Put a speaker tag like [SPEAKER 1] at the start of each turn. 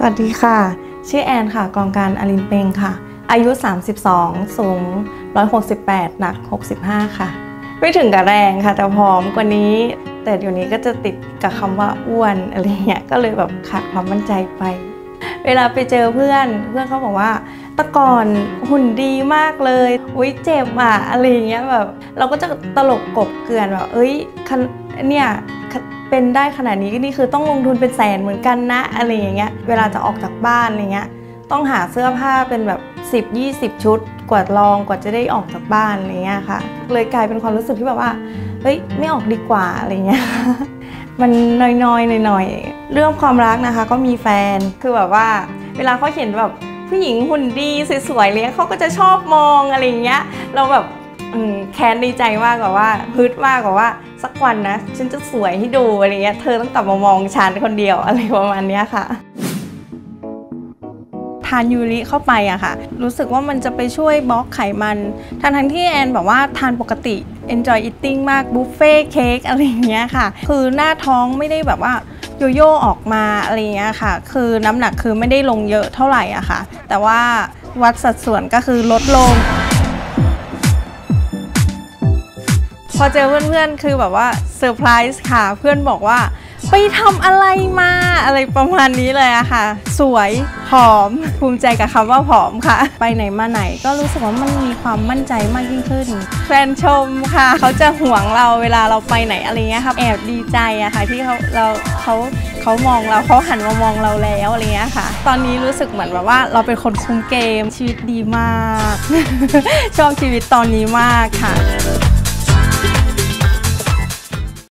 [SPEAKER 1] สวัสดีค่ะ ชื่อแอนค่ะ กองการอลินเปงค่ะ อายุ 32 สูง 168 หนัก 65 ค่ะ ไม่ถึงกับแรงค่ะ แต่ผอมกว่านี้ แต่เดี๋ยวนี้ก็จะติดกับคำว่าอ้วนอะไรเงี้ย ก็เลยแบบขาดความมั่นใจไป เวลาไปเจอเพื่อน เพื่อนเขาบอกว่าตะก่อนหุ่นดีมากเลย อุ้ยเจ็บอะอะไรเงี้ยแบบ เราก็จะตลกกบเกลื่อนแบบ เอ้ยเนี่ย เป็นได้ขนาดนี้นี่คือต้องลงทุนเป็นแสนเหมือนกันนะอะไรอย่างเงี้ยเวลาจะออกจากบ้านอะไรเงี้ยต้องหาเสื้อผ้าเป็นแบบ 10-20 ชุด กว่าลองกว่าจะได้ออกจากบ้านอะไรเงี้ยค่ะ เลยกลายเป็นความรู้สึกที่แบบว่าเฮ้ยไม่ออกดีกว่าอะไรเงี้ยมันน้อยๆหน่อยๆเรื่องความรักนะคะ ก็มีแฟนคือแบบว่า เวลาเขาเห็นแบบผู้หญิงหุ่นดีสวยๆเลยเขาก็จะชอบมองอะไรเงี้ย เราแบบ แค้นดีใจมากกว่าว่าฮึดมากกว่าว่า สักวันนะ ฉันจะสวยให้ดูอะไรเงี้ยเธอต้องกลับมามองฉันคนเดียวอะไรประมาณนี้ค่ะทานยูริเข้าไปอะค่ะ รู้สึกว่ามันจะไปช่วยบล็อกไขมันทั้งทั้งที่แอนบอกว่าทานปกติ enjoy eating มากบุฟเฟ่เค้กอะไรอย่างเงี้ยค่ะ คือหน้าท้องไม่ได้แบบว่าโยโย่ออกมาอะไรเงี้ยค่ะ คือน้ำหนักคือไม่ได้ลงเยอะเท่าไหร่อะค่ะ แต่ว่าวัดสัดส่วนก็คือลดลง พอเจอเพื่อนๆ คือแบบว่าเซอร์ไพรส์ค่ะ เพื่อนบอกว่า ไปทำอะไรมาอะไรประมาณนี้เลยอะค่ะ สวยผอม ภูมิใจกับคำว่าผอมค่ะ ไปไหนมาไหนก็รู้สึกว่ามันมีความมั่นใจมากยิ่งขึ้น แฟนชมค่ะ เขาจะห่วงเราเวลาเราไปไหนอะไรเงี้ยครับแอบดีใจอะค่ะ ที่เขาเราเขาเขามองเราเขาหันมามองเราแล้วอะไรเงี้ยค่ะ ตอนนี้รู้สึกเหมือนแบบว่าเราเป็นคนคุมเกมชีวิตดีมาก ชอบชีวิตตอนนี้มากค่ะ